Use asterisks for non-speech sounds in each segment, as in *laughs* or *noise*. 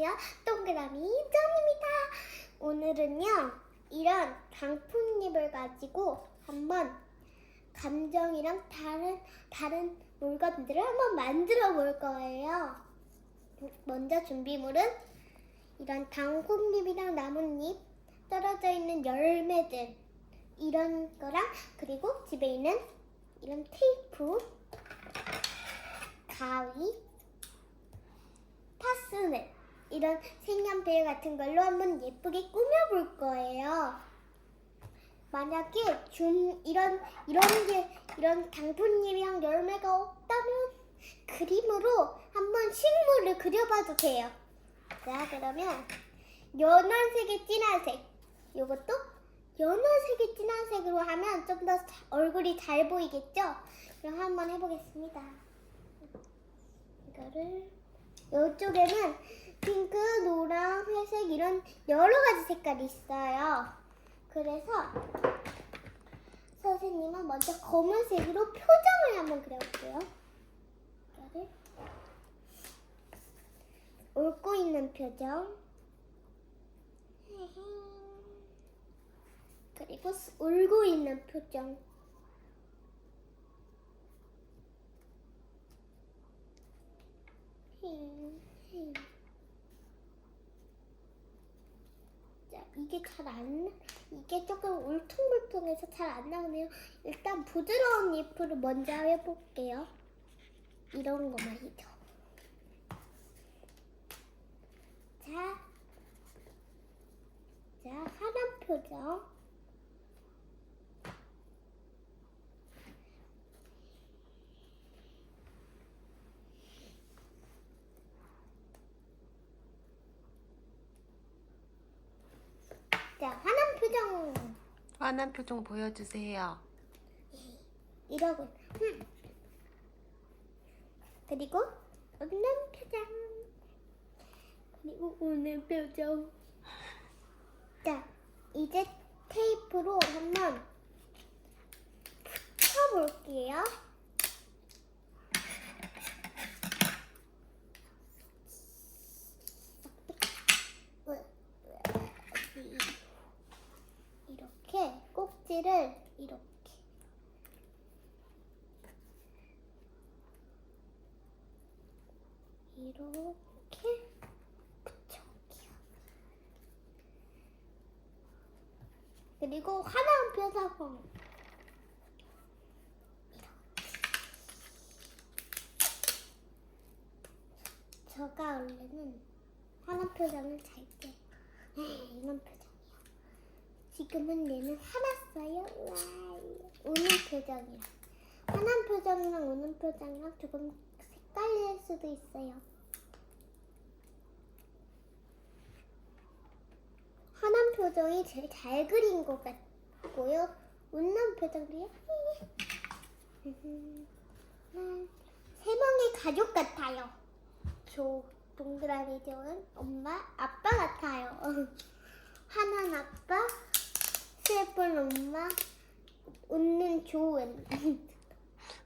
안녕하세요. 동그라미 정입니다. 오늘은요, 이런 단풍잎을 가지고 한번 감정이랑 다른, 다른 물건들을 한번 만들어 볼 거예요. 먼저 준비물은 이런 단콩잎이랑 나뭇잎, 떨어져 있는 열매들, 이런 거랑, 그리고 집에 있는 이런 테이프, 가위, 파스넬 이런 색연필 같은 걸로 한번 예쁘게 꾸며볼 거예요. 만약에 준 이런 이런 게 이런 당분잎이랑 열매가 없다면 그림으로 한번 식물을 그려봐도 돼요. 자 그러면 연한색의 진한색 이것도 연한색의 진한색으로 하면 좀 더 얼굴이 잘 보이겠죠? 그럼 한번 해보겠습니다. 이거를 이쪽에는 핑크, 노랑, 회색 이런 여러 가지 색깔이 있어요. 그래서 선생님은 먼저 검은색으로 표정을 한번 그려볼게요. 웃고 있는 표정. 그리고 울고 있는 표정. 자, 이게 잘 안, 이게 조금 울퉁불퉁해서 잘 안 나오네요. 일단 부드러운 잎으로 먼저 해볼게요. 이런 거 말이죠. 자, 자, 하얀 표정. 자, 화난 표정. 화난 표정 보여주세요. 이러고. 음. 그리고 웃는 표정. 그리고 웃는 표정. 자, 이제 테이프로 한번 붙여볼게요. 이렇게 꼭지를 이렇게 이렇게 붙여볼게요. 그리고 화나는 표사공 제가 원래는 화난 표정을 잘 때, 이런 표정이요. 지금은 얘는 화났어요. 와, 우는 표정이야. 화난 표정이랑 우는 표정이랑 조금 헷갈릴 수도 있어요. 화난 표정이 제일 잘 그린 것 같고요. 웃는 표정이요. *laughs* 세 명의 가족 같아요. 저 동그라미 좋은 엄마, 아빠 같아요. *laughs* 화난 아빠, 슬픈 엄마, 웃는 좋은.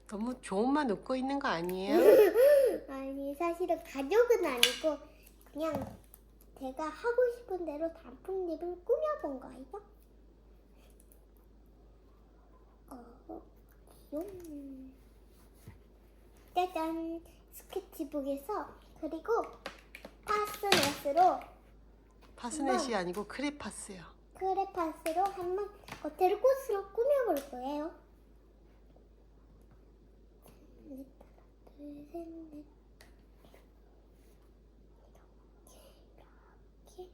너무 좋은만 웃고 있는 거 아니에요? *laughs* 아니 사실은 가족은 아니고 그냥 제가 하고 싶은 대로 단풍잎을 꾸며본 거예요. 어, 귀여운. 짜잔 스케치북에서 그리고 파스넷으로 파스넷이 아니고 크레파스요. 크레파스로 한번 겉에를 꽃으로 꾸며볼 거예요. 둘, 셋, 넷. 이렇게,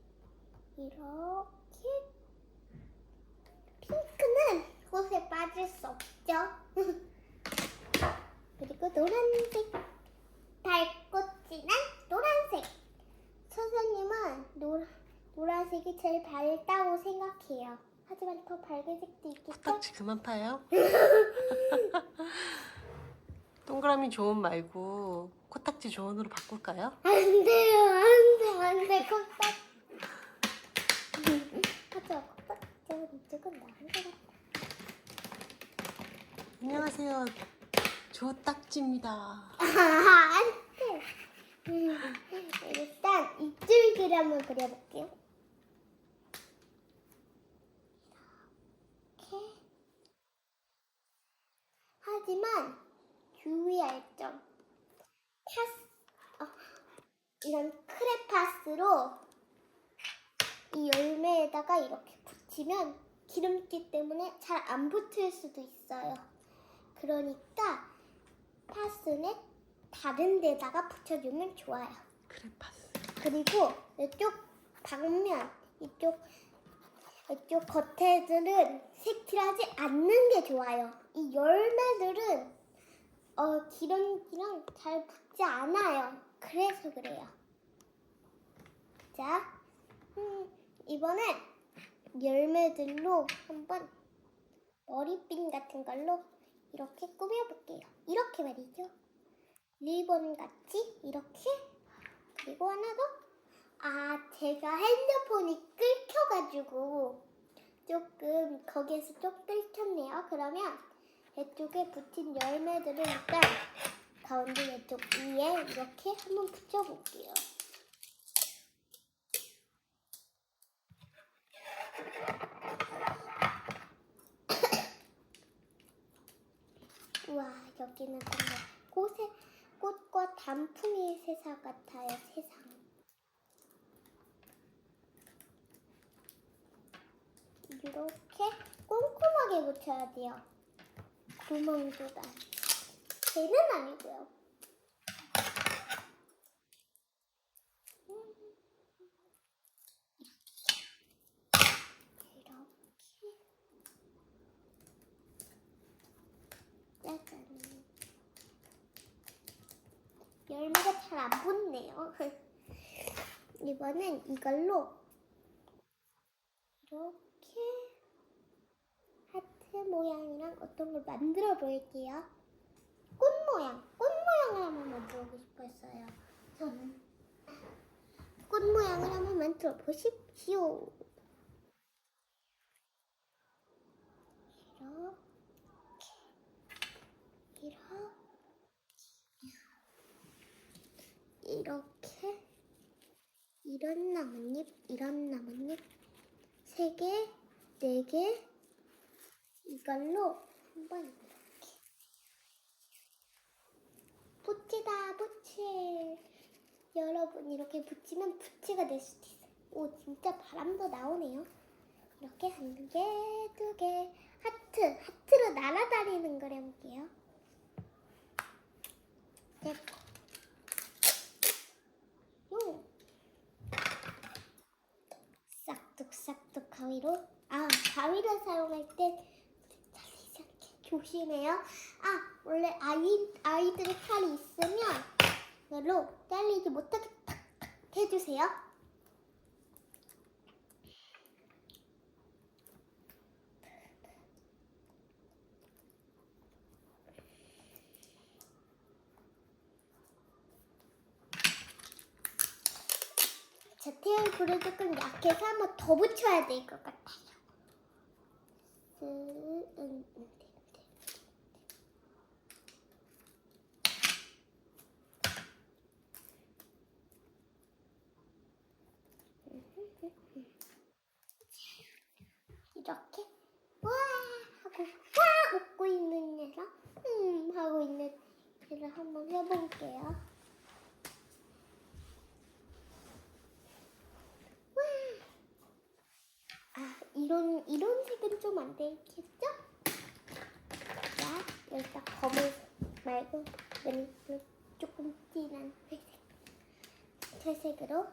이렇게. 핑크는 꽃에 빠질 수 없죠. *laughs* 그리고 노란색. 밝고 진한 노란색. 선생님은 노, 노란 색이 제일 밝다고 생각해요. 하지만 더 밝은 색도 있겠죠? 코딱지 그만 파요. *laughs* 동그라미 좋은 말고 코딱지 좋은으로 바꿀까요? 안 돼요, 안 돼, 안 돼, 콩딱. 하지만 콩딱지는 이쪽은 나은 것 같아. 안녕하세요. 조딱지입니다. 아, 안 돼. 음, 일단 이쯤이 열매를 한번 그려볼게요. 이렇게. 하지만 주의할 점. 파스, 어, 이런 크레파스로 이 열매에다가 이렇게 붙이면 기름기 때문에 잘 안 붙을 수도 있어요. 그러니까 파스는 다른 데다가 붙여주면 좋아요. 크레파스. 그리고 이쪽 방면, 이쪽 이쪽 겉에들은 색칠하지 않는 게 좋아요. 이 열매들은 어, 기름기랑 잘 붙지 않아요. 그래서 그래요. 자, 음, 이번엔 열매들로 한번 머리핀 같은 걸로 이렇게 꾸며볼게요. 이렇게 말이죠. 리본 같이 이렇게 그리고 하나 더. 아, 제가 핸드폰이 끊겨가지고 조금 거기에서 좀 끊겼네요. 그러면 이쪽에 붙인 열매들을 일단 가운데 이쪽 위에 이렇게 한번 붙여볼게요. 우와, 여기는 정말 꽃의, 꽃과 단풍의 세상 같아요, 세상. 이렇게 꼼꼼하게 붙여야 돼요. 구멍도 나. 쟤는 아니고요. 짜잔. 열매가 잘 안 붙네요. *laughs* 이번엔 이걸로 이렇게 하트 모양이랑 어떤 걸 만들어 볼게요. 꽃 모양, 꽃 모양을 한번 만들어 보고 싶었어요. 저는. 꽃 모양을 한번 만들어 보십시오. 이렇게, 이렇게, 이런 나뭇잎, 이런 나뭇잎, 세 개, 네 개, 이걸로 한번 이렇게. 부치다 부치 여러분 이렇게 붙이면 부치가 될 수도 있어요. 오 진짜 바람도 나오네요. 이렇게 한 개, 두 개, 하트 하트로 날아다니는 걸 해볼게요. 됐고. 요 싹둑싹둑 가위로. 아 가위를 사용할 때 조심해요. 아 원래 아이 아이들의 칼이 있으면 이걸로 잘리지 못하게 탁 탁 해주세요. 자, 테이블이 조금 약해서 한번 더 붙여야 될 것 같아요. 음, 음, 음, 음. 이렇게 와 하고 와 웃고 있는 얘랑 음 하고 있는 얘를 한번 해볼게요. 아, 이런 이런 색은 좀 안 되겠죠? 자, 일단 검은 말고 면 조금 진한 회색, 회색으로.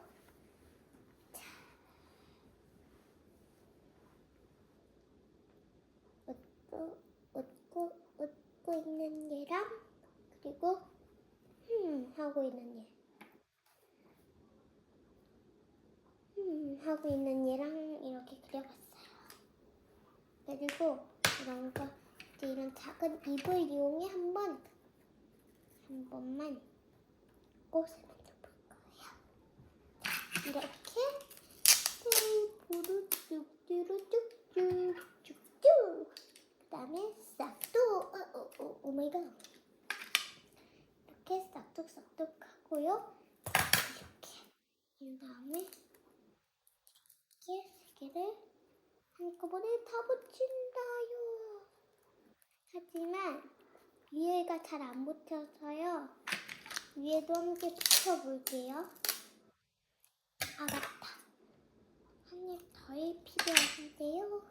웃고 있는 얘랑 그리고 음 하고 있는 얘. 음, 하고 있는 얘랑 이렇게 그려봤어요. 그리고 이런 거, 이런 작은 입을 이용해 한번, 한 번만 꽃을 만들어볼 거예요. 자, 이렇게 했고요. 이렇게. 이 다음에 이렇게 세 개를 한꺼번에 다 붙인다요. 하지만 위에가 잘 안 붙여서요. 위에도 함께 붙여볼게요. 아, 맞다. 한 입 더이 필요한데요.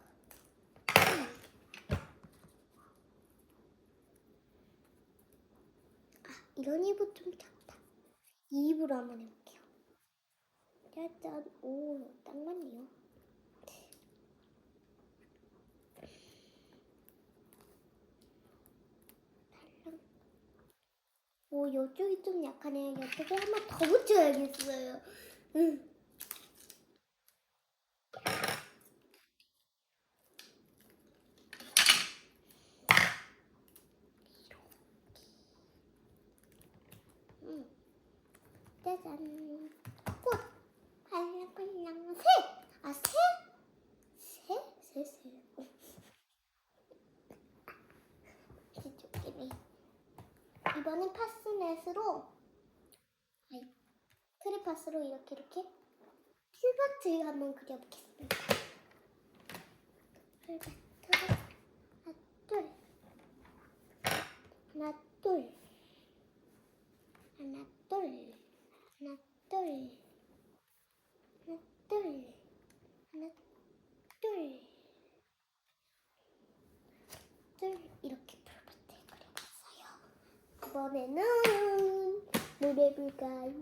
아, 이런 입은 좀 작고. 2입으로 한번 해볼게요. 짜잔, 오, 딱 맞네요. 오, 이쪽이 좀 약하네요. 이쪽에 한번 더 붙여야겠어요. 응. 풀바트 한번 그려보겠습니다. 하나, 둘. 하나, 둘. 하나, 둘. 하나, 둘. 하나, 둘. 하나, 둘. 둘. 이렇게 풀밭에 그려봤어요. 이번에는 뭘 해볼까요?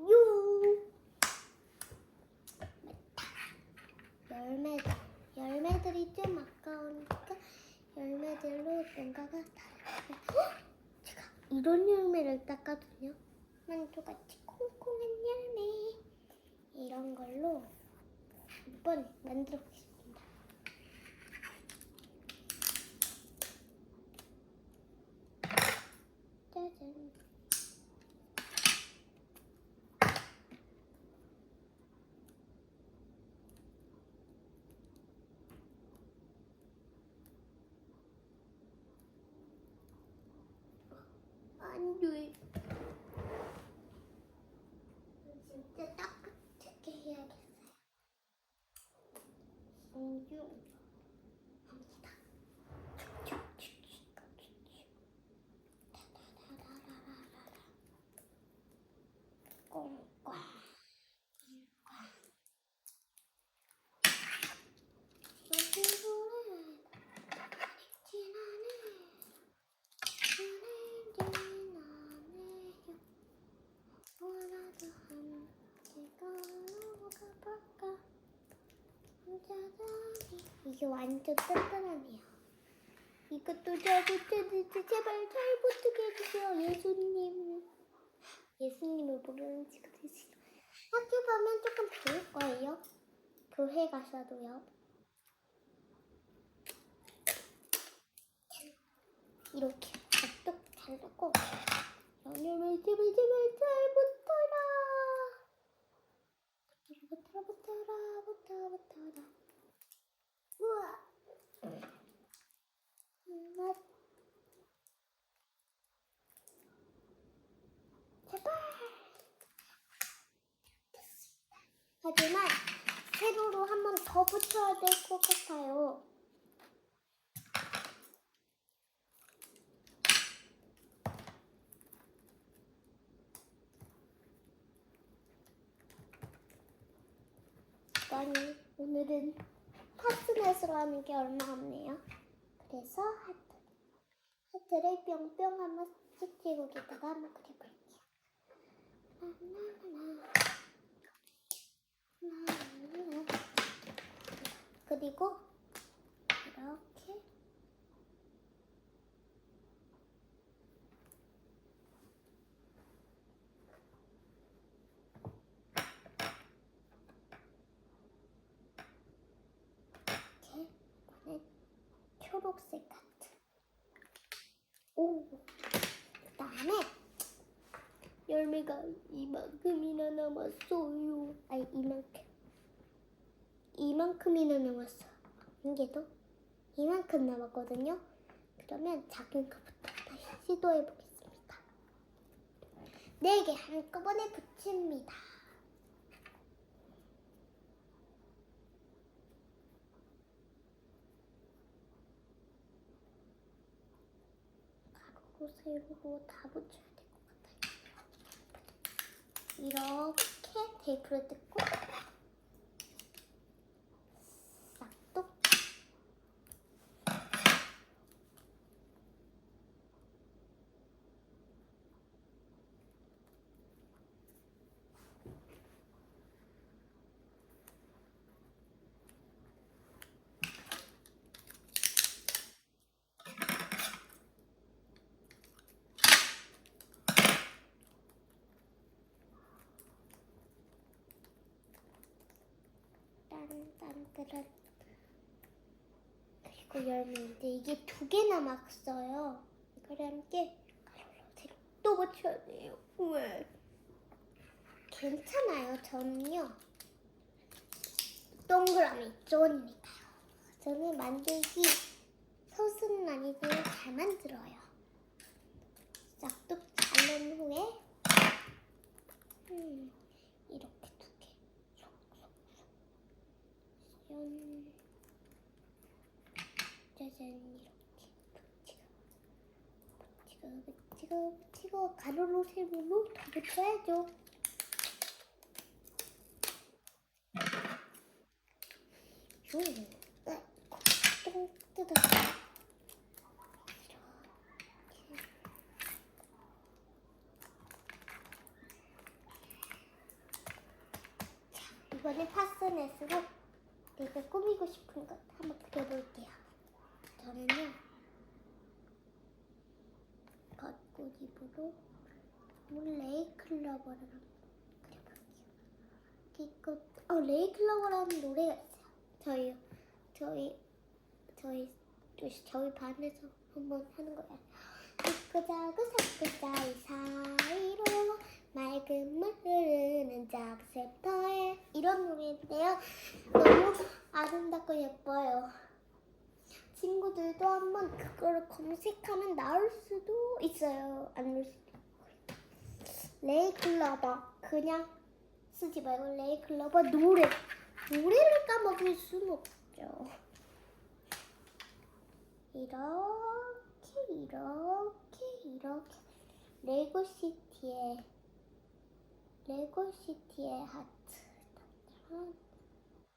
맞다. 열매들. 열매들이 좀 아까우니까 열매들로 뭔가가 다르게. 제가 이런 열매를 땄거든요. 만두같이 콩콩한 열매. 이런 걸로 한번 만들어 보겠습니다. 짜잔. know. 이게 완전 단단하네요. 이것도 잘 붙여주세요 제발 잘 붙게 해주세요 예수님. 예수님을 모르는지 그러시 학교 가면 조금 배울 거예요. 교회 가서도요. 이렇게 뚝잘 넣고. 연유를 제발 제발 잘 붙어라. 붙어라 붙어라 붙어라 붙어라 우와. 하나 제발. 하지만 세로로 한 번 더 붙여야 될 것 같아요. 오늘은 하트넷으로 하는 게 얼마 없네요. 그래서 하트 하트를 뿅뿅 한번 쓱 제국에다가 한번 그려볼게요. 그리고 이렇게 이번엔 초록색 카트. 오, 그다음에 열매가 이만큼이나 남았어요. 아니 이만큼, 이만큼이나 남았어. 이게도 이만큼 남았거든요. 그러면 작은 거부터 다시 시도해 보겠습니다. 네 개 한꺼번에 붙입니다. 세로로 다 붙여야 될 것 같아요. 이렇게 테이프를 뜯고 딴딴따란 그리고 열매인데 이게 두개 남았어요. 이거를 함께 가로로 또 붙여야 돼요. 왜? 괜찮아요. 저는요 동그라미 좋으니까요. 저는 만들기 서슴 아니고 잘 만들어요. 싹둑 자른 후에 음, 이렇게 두 개. 짠. 짜잔 이렇게 붙이고 붙이고 붙이고 붙이고 가로로 세로로 더 붙여야죠. 음, 네, 똥 뜯어. 이번에 파스넷으로 내가 꾸미고 싶은 것 한번 그려볼게요. 저는요, 벚꽃잎으로 레이클러버를 그려볼게요. 어, 레이클러버라는 노래가 있어요. 저희, 저희, 저희, 저희 반에서 한번 하는 거예요. 이끄자그 사끄자 이 사이로 맑은 물 흐르는 작은 샘터에 이런 노래인데요. 너무 아름답고 예뻐요. 친구들도 한번 그거를 검색하면 나올 수도 있어요. 안 나올 수도 있고. 레이클러버 그냥 쓰지 말고 레이클러버 노래 노래를 까먹을 수는 없죠. 이렇게 이렇게 이렇게. 레고시티의 레고시티의 하트.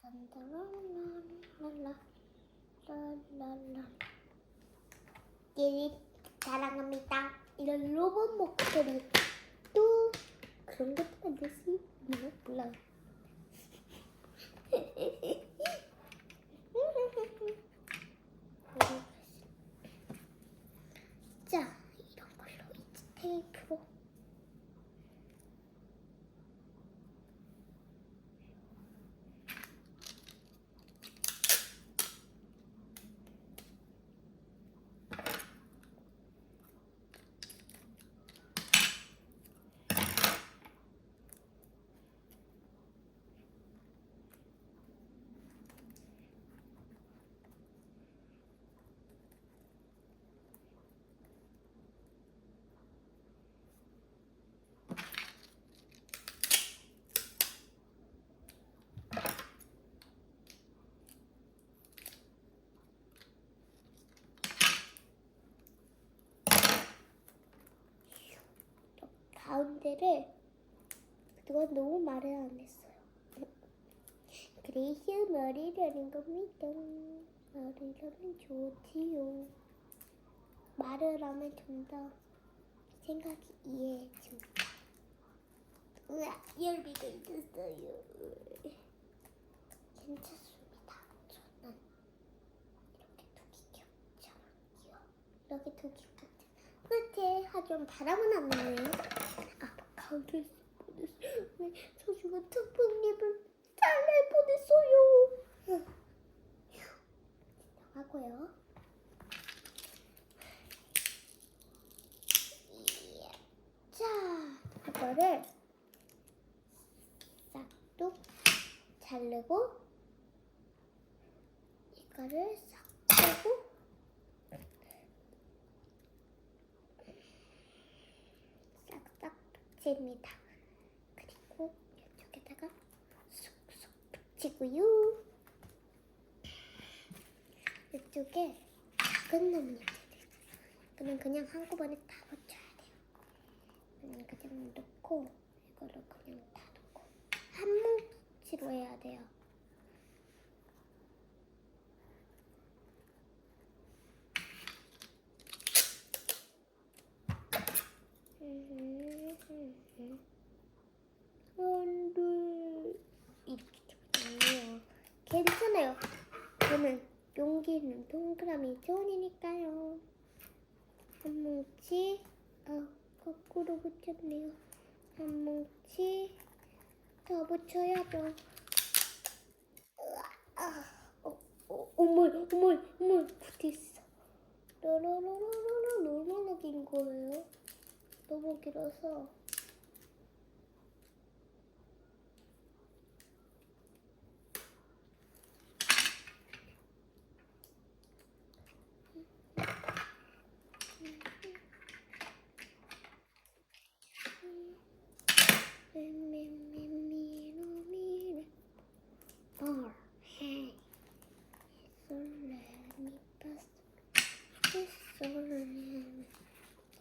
딴따란란란라 랄랄라 띠리 사랑합니다. 이런 로봇 목소리. 또 그런 것도 만들 수 있나? 몰라 *laughs* 요 자 이런 걸로 이제 테이프로 가운데를 그동안 너무 말을 안 했어요. 그래서 머리라는 겁니다. 머리라면 좋지요. 말을 하면 좀 더 생각이 이해해집니다. 열비가 있었어요. 괜찮습니다. 저는 이렇게 두기 귀엽잖아요. 이렇게 두기. 끝에 하좀 바람은 안 나네요. 아, 가운데 보냈어요. 왜 소중한 특풍잎을 잘라 보냈어요. 하고요. 자, 이거를 싹둑 자르고 이거를 싹 셉니다. 그리고 이쪽에다가 쏙쏙 붙이고요. 이쪽에 작은 나뭇잎들 그냥 그냥 한꺼번에 다 붙여야 돼요. 그냥 놓고 이거를 그냥 다 놓고 한 뭉치로 해야 돼요. 5천원이니까요. 한 뭉치, 아, 거꾸로 붙였네요. 한 뭉치 더 붙여야죠. 어머, 어머, 어머, 붙었어. 로로로로로로로로 긴 거예요. 너무 길어서.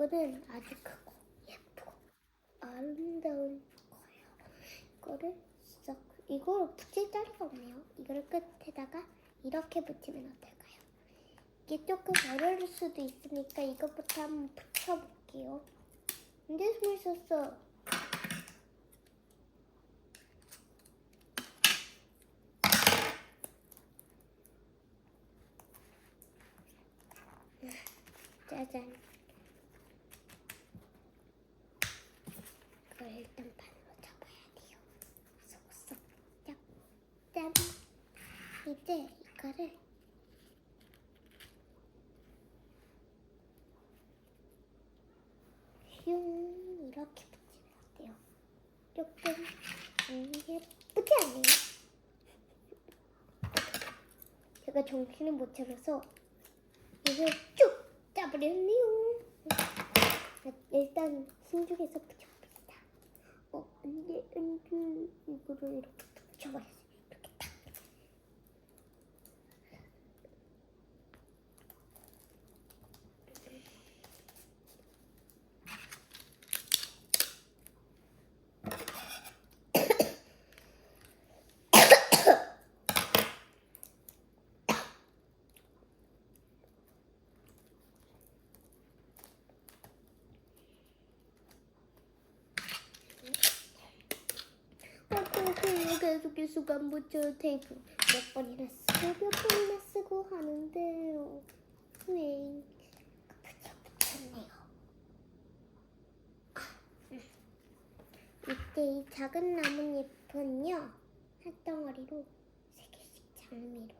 이거는 아주 크고 예쁘고 아름다운 거예요. 이거를 싹 이걸 붙일 자리가 없네요. 이걸 끝에다가 이렇게 붙이면 어떨까요? 이게 조금 어려울 수도 있으니까 이것부터 한번 붙여볼게요. 근데 숨을 쉬었어. 짜잔. 반으로 접어야 돼요. 쏙쏙 짭, 짠. 이제 이거를 흉 이렇게 붙이면 돼요. 조금 음, 예쁘지 않나요? 제가 정신을 못 차려서 이걸 쭉 짜버렸네요. 일단 신중해서 붙여 I'm getting into the refrigerator. 붙여 테이프 몇 번이나 쓰고 몇 번이나 쓰고 하는데요. 네, 붙여 붙였네요. 이때 이 작은 나뭇잎은요 한 덩어리로 세 개씩 장미로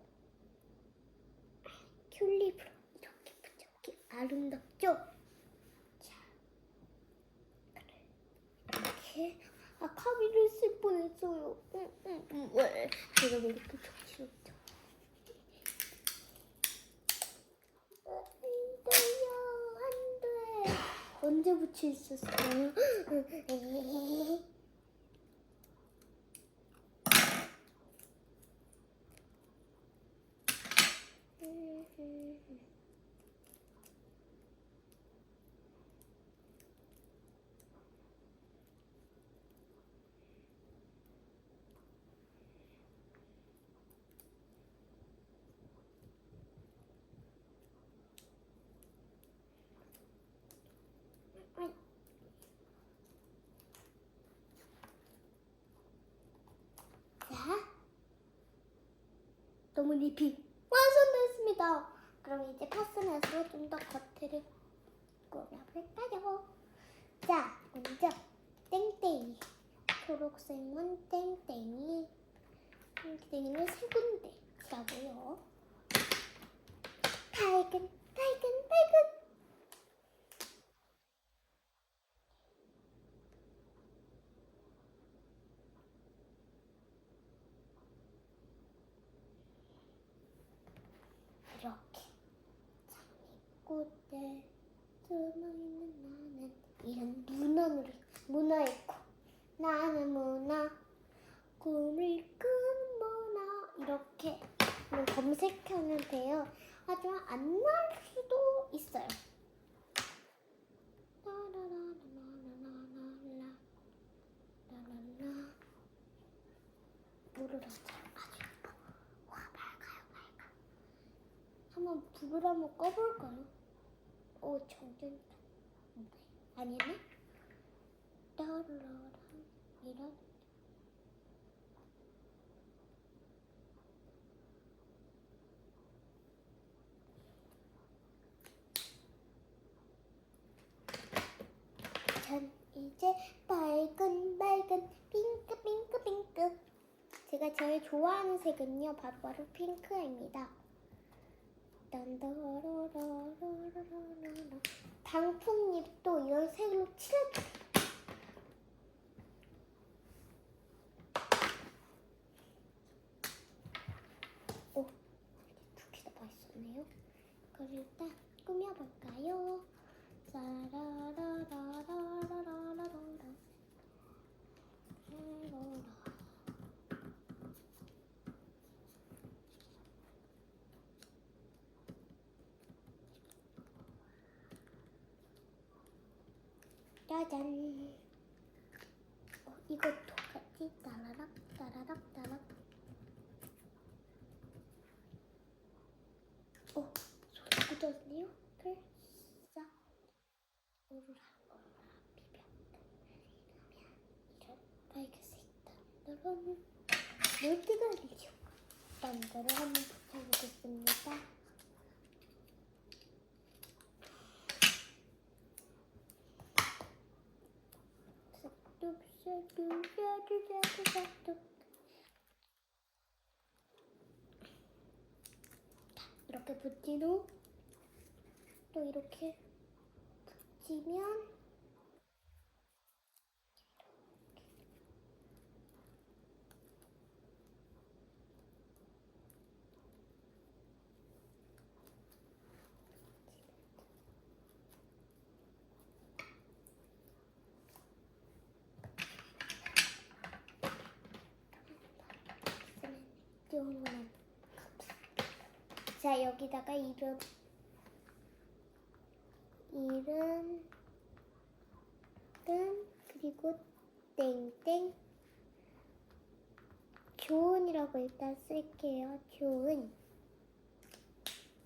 아, 튤립으로 이렇게 붙여볼게요. 아름답죠? 자, 이렇게. 아 카비를 쓸 뻔했어요. 응, 응, 응. 왜? 제가 왜 이렇게 정신없죠? 안 돼요, 안 돼. 언제 붙여 있었어요? *laughs* *laughs* 자, 나뭇잎이 완성됐습니다. 그럼 이제 파스넷으로 좀 더 겉을 꾸며볼까요? 자, 먼저 땡땡이, 초록색은 땡땡이, 땡땡이를 세 군데 칠하고요. 밝은, 밝은, 밝은. 네. 아니네. 따라라 이런. 전 이제 밝은 밝은 핑크 핑크 핑크 제가 제일 좋아하는 색은요 바로 바로 핑크입니다 딴다로로로로로로 단풍잎도 이런 색으로 칠해 오, 두 개 다 맛있었네요. 그걸 일단 꾸며볼까요? 짜라라라 짜잔. 어, 이거 똑같이 따라락 따라락 따락. 어, 소리 묻었네요. 글싸. 오로라 오로라 비벼. 이런 빨간색 단더런 물기가 리죠. 단더를 한번 붙여보겠습니다. 뚝뚝뚝뚝뚝뚝뚝 이렇게 붙인 후 또 이렇게 붙이면 조금만 자 여기다가 이름 이름 은 그리고 땡땡. 좋은이라고 일단 쓸게요. 좋은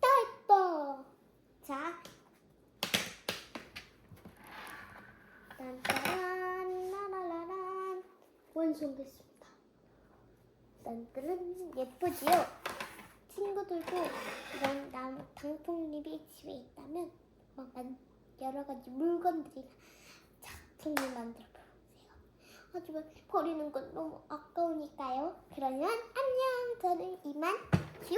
또 예뻐 자. 딴따란 라라라란. 완성됐습니다 딴따란 예쁘지요? 친구들도 이런 나무 단풍잎이 집에 있다면 막 만- 여러 가지 물건들이나 작품을 만들어 보세요. 하지만 버리는 건 너무 아까우니까요. 그러면 안녕. 저는 이만 큐.